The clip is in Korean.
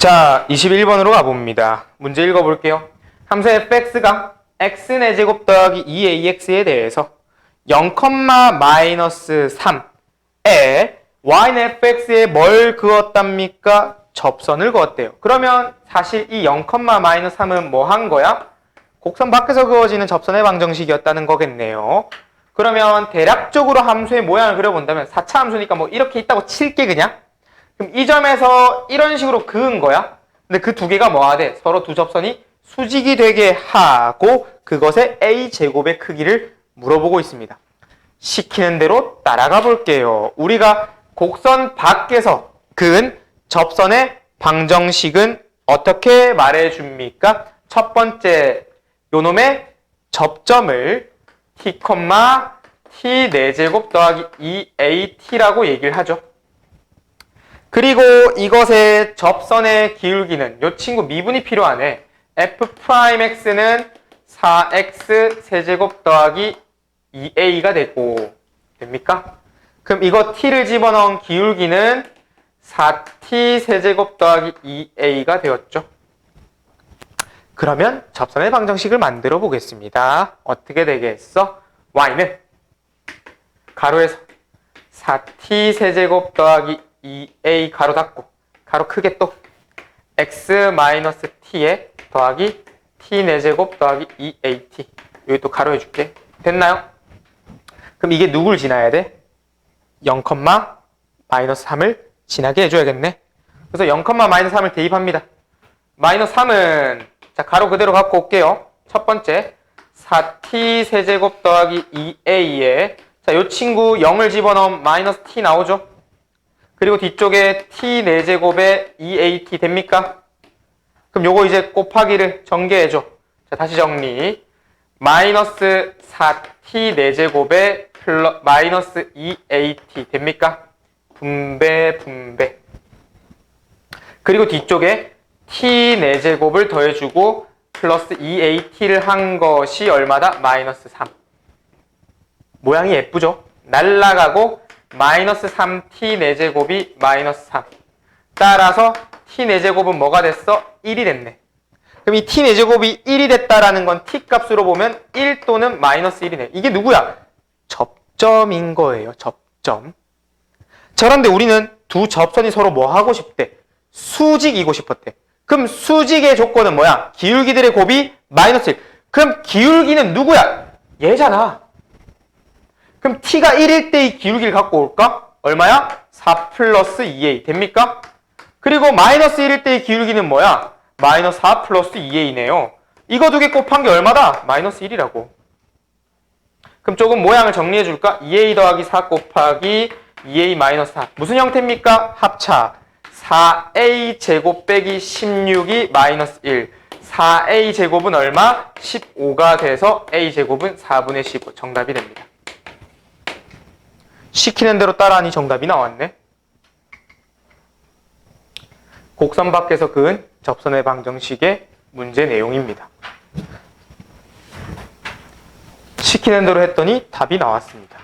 자, 21번으로 가봅니다. 문제 읽어볼게요. 함수 fx가 x의 제곱 더하기 2ax에 대해서 0, 마이너스 3에 y는 fx에 뭘 그었답니까? 접선을 그었대요. 그러면 사실 이 0, 마이너스 3은 뭐 한 거야? 곡선 밖에서 그어지는 접선의 방정식이었다는 거겠네요. 그러면 대략적으로 함수의 모양을 그려본다면 4차 함수니까 뭐 이렇게 있다고 칠게 그냥. 그럼 이 점에서 이런 식으로 그은 거야. 근데 그 두 개가 돼? 서로 두 접선이 수직이 되게 하고 그것의 a 제곱의 크기를 물어보고 있습니다. 시키는 대로 따라가 볼게요. 우리가 곡선 밖에서 그은 접선의 방정식은 어떻게 말해 줍니까? 첫 번째 요놈의 접점을 t, t 4제곱 더하기 2at라고 얘기를 하죠. 그리고 이것의 접선의 기울기는 요 친구 미분이 필요하네. f'x는 4x 세제곱 더하기 2a가 되고 됩니까? 그럼 이거 t를 집어넣은 기울기는 4t 세제곱 더하기 2a가 되었죠. 그러면 접선의 방정식을 만들어 보겠습니다. 어떻게 되겠어? y는 가로에서 4t 세제곱 더하기 2a 가로 닫고 가로 크게 또 x 마이너스 t에 더하기 t 4제곱 더하기 2at 여기 또 가로 해줄게 됐나요? 그럼 이게 누굴 지나야 돼? 0, 마이너스 3을 지나게 해줘야겠네 그래서 0, 마이너스 3을 대입합니다 마이너스 3은 자 가로 그대로 갖고 올게요 첫 번째 4t 세제곱 더하기 2a에 자, 요 친구 0을 집어넣으면 마이너스 t 나오죠? 그리고 뒤쪽에 t 4제곱에 2at 됩니까? 그럼 요거 이제 곱하기를 전개해줘. 자, 다시 정리. 마이너스 4t 4제곱에 플러, 마이너스 2at 됩니까? 분배, 분배. 그리고 뒤쪽에 t 4제곱을 더해주고 플러스 2at를 한 것이 얼마다? 마이너스 3. 모양이 예쁘죠? 날라가고 마이너스 3t 4제곱이 마이너스 3. 따라서 t 4제곱은 뭐가 됐어? 1이 됐네. 그럼 이 t 4제곱이 1이 됐다라는 건 t 값으로 보면 1 또는 마이너스 1이네. 이게 누구야? 접점인 거예요. 접점. 자, 그런데 우리는 두 접선이 서로 뭐 하고 싶대? 수직이고 싶었대. 그럼 수직의 조건은 뭐야? 기울기들의 곱이 마이너스 1. 그럼 기울기는 누구야? 얘잖아. 그럼 t가 1일 때의 기울기를 갖고 올까? 얼마야? 4 플러스 2a 됩니까? 그리고 마이너스 1일 때의 기울기는 뭐야? 마이너스 4 플러스 2a네요. 이거 두 개 곱한 게 얼마다? 마이너스 1이라고. 그럼 조금 모양을 정리해 줄까? 2a 더하기 4 곱하기 2a 마이너스 4. 무슨 형태입니까? 합차. 4a 제곱 빼기 16이 마이너스 1. 4a 제곱은 얼마? 15가 돼서 a 제곱은 4분의 15. 정답이 됩니다. 시키는 대로 따라하니 정답이 나왔네. 곡선 밖에서 그은 접선의 방정식의 문제 내용입니다. 시키는 대로 했더니 답이 나왔습니다.